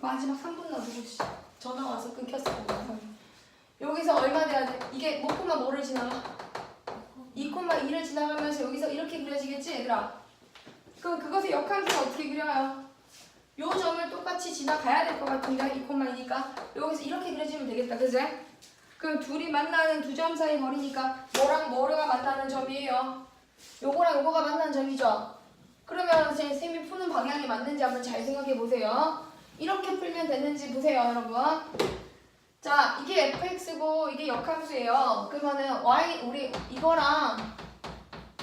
마지막 3분 놔두고 씨, 전화 와서 끊겼어. 여기서 얼마 돼야 돼? 이게 뭐 콤마 뭐를 지나가? 2,2를 지나가면서 여기서 이렇게 그려지겠지 얘들아? 그럼 그것의 역함수가 어떻게 그려요? 요 점을 똑같이 지나가야 될 것 같은데 2,2니까 여기서 이렇게 그려지면 되겠다 그제? 그럼 둘이 만나는 두 점 사이 거리니까 뭐랑 뭐가 만나는 점이에요? 요거랑 요거가 만나는 점이죠? 그러면 제 쌤이 푸는 방향이 맞는지 한번 잘 생각해 보세요. 이렇게 풀면 되는지 보세요, 여러분. 자, 이게 fx고 이게 역함수예요. 그러면은 y 우리 이거랑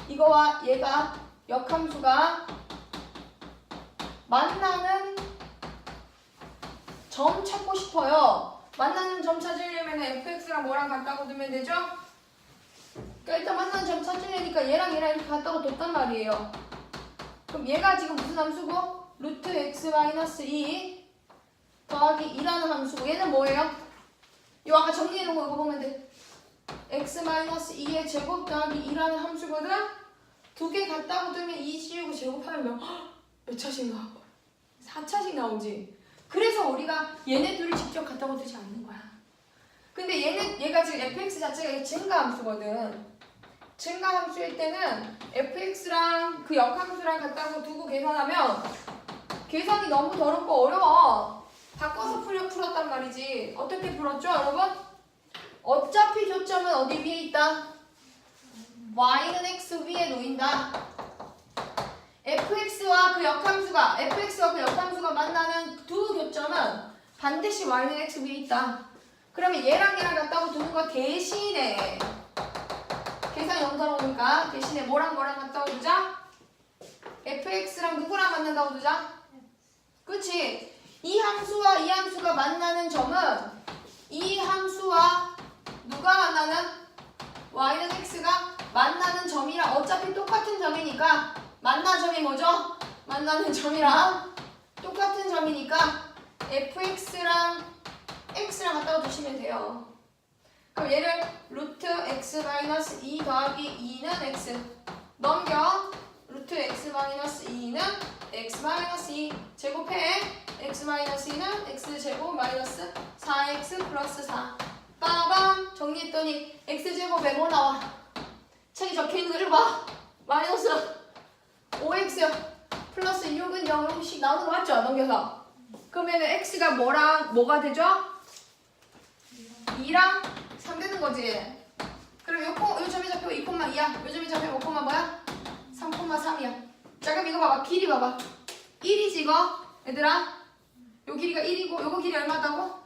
이거와 얘가 역함수가 만나는 점 찾고 싶어요. 만나는 점 찾으려면 fx랑 뭐랑 같다고 두면 되죠? 그러니까 일단 만나는 점 찾으려니까 얘랑 얘랑 이렇게 같다고 뒀단 말이에요. 그럼 얘가 지금 무슨 함수고? 루트 x 마이너스 2 더하기 2라는 함수고 얘는 뭐예요? 요 아까 정리해놓은 거 이거 보면 돼. x 마이너스 2의 제곱 더하기 2라는 함수거든? 두 개 같다고 두면 2 씌우고 제곱하면 몇, 헉, 몇 나와? 4차씩 나오지. 그래서 우리가 얘네 둘이 직접 같다고 두지 않는 거야. 근데 얘는 얘가 지금 fx 자체가 증가 함수거든. 증가 함수일 때는 fx랑 그 역함수랑 같다고 두고 계산하면 계산이 너무 더럽고 어려워. 바꿔서 풀려 풀었단 말이지. 어떻게 풀었죠, 여러분? 어차피 교점은 어디 위에 있다? y는 x 위에 놓인다. fx와 그 역함수가 fx와 그 역함수가 만나는 두 교점은 반드시 y는 x 위에 있다. 그러면 얘랑 얘랑 같다고 두는 거 대신에 계산 영사로우니까 대신에 뭐랑 뭐랑 같다고 두자? fx랑 누구랑 만난다고 두자? 그치? 이 함수와 이 함수가 만나는 점은 이 함수와 누가 만나는? y는 x가 만나는 점이랑 어차피 똑같은 점이니까 만나 점이 뭐죠? 만나는 점이랑 똑같은 점이니까 fx랑 x랑 갖다가 두시면 돼요. 그럼 얘를 루트 x 마이너스 2 더하기 2는 x 넘겨 루트 x 마이너스 2는 x 마이너스 2 제곱해 x 마이너스 2는 x 제곱 마이너스 4x 플러스 4 빠밤 정리했더니 x 제곱에 뭐 나와? 책에 적혀있는 거를 봐 마이너스 5x 플러스 6은 0씩 나오는 거 맞죠? 넘겨서 그러면 x가 뭐랑 뭐가 되죠? 2랑 3 되는 거지. 그럼 요, 코, 요 점이 잡히고 2,2야. 요 점이 잡히고 5, 뭐야? 3,3이야. 자, 그럼 이거 봐봐. 길이 봐봐. 1이지 이거? 얘들아. 요 길이가 1이고 요거 길이 얼마다고?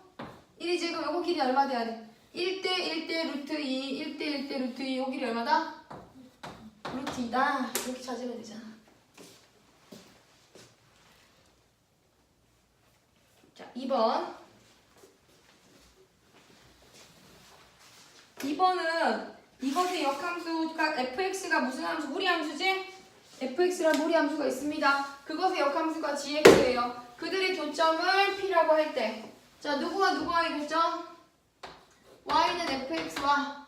1이지 그럼 요거 길이 얼마 돼야 돼? 1대 1대 루트 2, 1대 1대 루트 2, 요 길이 얼마다? 루트 2다. 이렇게 찾으면 되잖아. 자, 2번. 2번은 이것의 역함수가 fx가 무슨 함수? 무리 함수지? Fx란 무리 함수가 있습니다. 그것의 역함수가 gx예요. 그들의 교점을 p라고 할 때. 자, 누구와 누구와의 교점? y는 fx와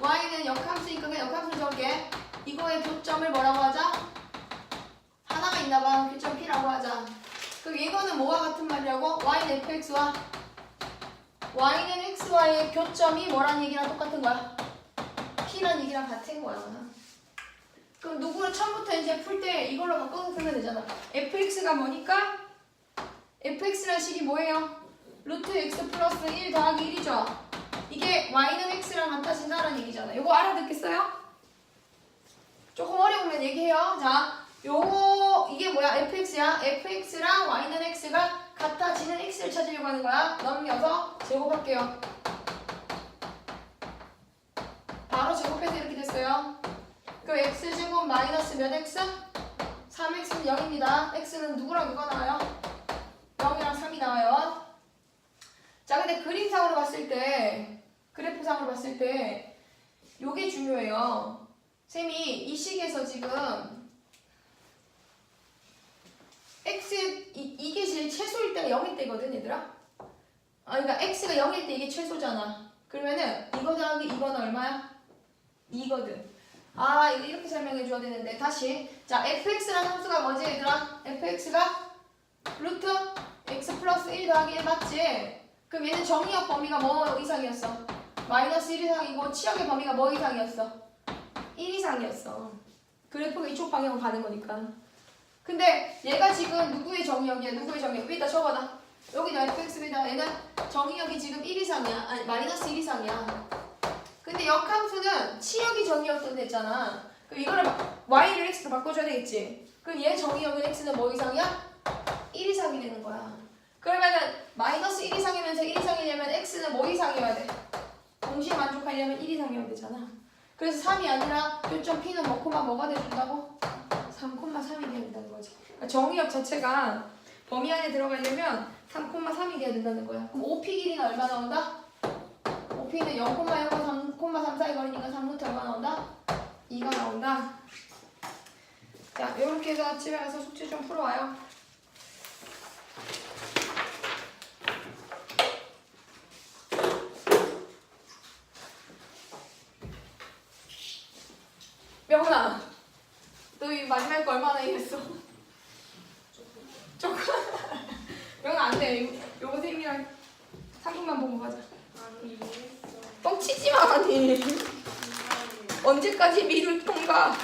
y는 역함수니까 그냥 역함수 적게. 이거의 교점을 뭐라고 하자? 하나가 있나봐. 교점 p라고 하자. 그럼 이거는 뭐와 같은 말이라고? y는 fx와 y는 x와의 교점이 뭐란 얘기랑 똑같은 거야? p란 얘기랑 같은 거야. 그럼 누구를 처음부터 이제 풀 때 이걸로 바꿔서 풀면 되잖아. fx가 뭐니까? fx란 식이 뭐예요? 루트 x 플러스 1 더하기 1이죠. 이게 y는 x랑 같아진다는 얘기잖아. 이거 알아듣겠어요? 조금 어려우면 얘기해요. 자, 요거 이게 뭐야? fx야. fx랑 y는 x가 같아지는 x를 찾으려고 하는 거야. 넘겨서 제곱할게요. 바로 제곱해서 이렇게 됐어요. 그럼 x제곱 마이너스 몇 x? 3x는 0입니다. x는 누구랑 누가 나와요? 0이랑 3이 나와요. 자, 근데 그림상으로 봤을 때, 그래프상으로 봤을 때, 요게 중요해요. 쌤이 이 식에서 지금 x 이, 이게 제일 최소일 때가 0일 때거든 얘들아 아 그러니까 x가 0일 때 이게 최소잖아 그러면은 이거 더하기 이거는 얼마야? 2거든 아 이렇게 설명해 줘야 되는데 다시 자 fx라는 함수가 뭐지 얘들아? fx가 루트 x 플러스 1 더하기 1 맞지? 그럼 얘는 정의역 범위가 뭐 이상이었어? 마이너스 1 이상이고 치역의 범위가 뭐 이상이었어? 1 이상이었어. 그래프가 이쪽 방향으로 가는 거니까. 근데 얘가 지금 누구의 정의역이야? 누구의 정의역? 여기다 적어놔. 여기다 fx입니다. 얘는 정의역이 지금 1 이상이야. 아니 마이너스 1 이상이야. 근데 역함수는 치역이 정의역도 됐잖아. 그럼 이거를 y를 x로 바꿔줘야 되겠지. 그럼 얘 정의역은 x는 뭐 이상이야? 1 이상이 되는 거야. 그러면은 마이너스 1 이상이면서 1 이상이려면 x는 뭐 이상이어야 돼? 동시에 만족하려면 1 이상이어야 되잖아. 그래서 3이 아니라 교점 p는 뭐 코마 뭐가 돼준다고? 3,3이 돼야 된다는 거지. 그러니까 정의역 자체가 범위 안에 들어가려면 3,3이 돼야 된다는 거야. 그럼 5p 길이는 얼마 나온다? 5p는 0,0과 3,3 사이 거리니까 3루트 얼마 나온다? 2가 나온다. 자, 이렇게 해서 집에 가서 숙제 좀 풀어와요. 명훈아, 너 이 마지막 거 얼마나 이랬어? 조금. 명훈아 안 돼. 요- 요거 쌤이랑 3분만 보고 가자. 아니 치지 마, 아니. 언제까지 미룰 통과?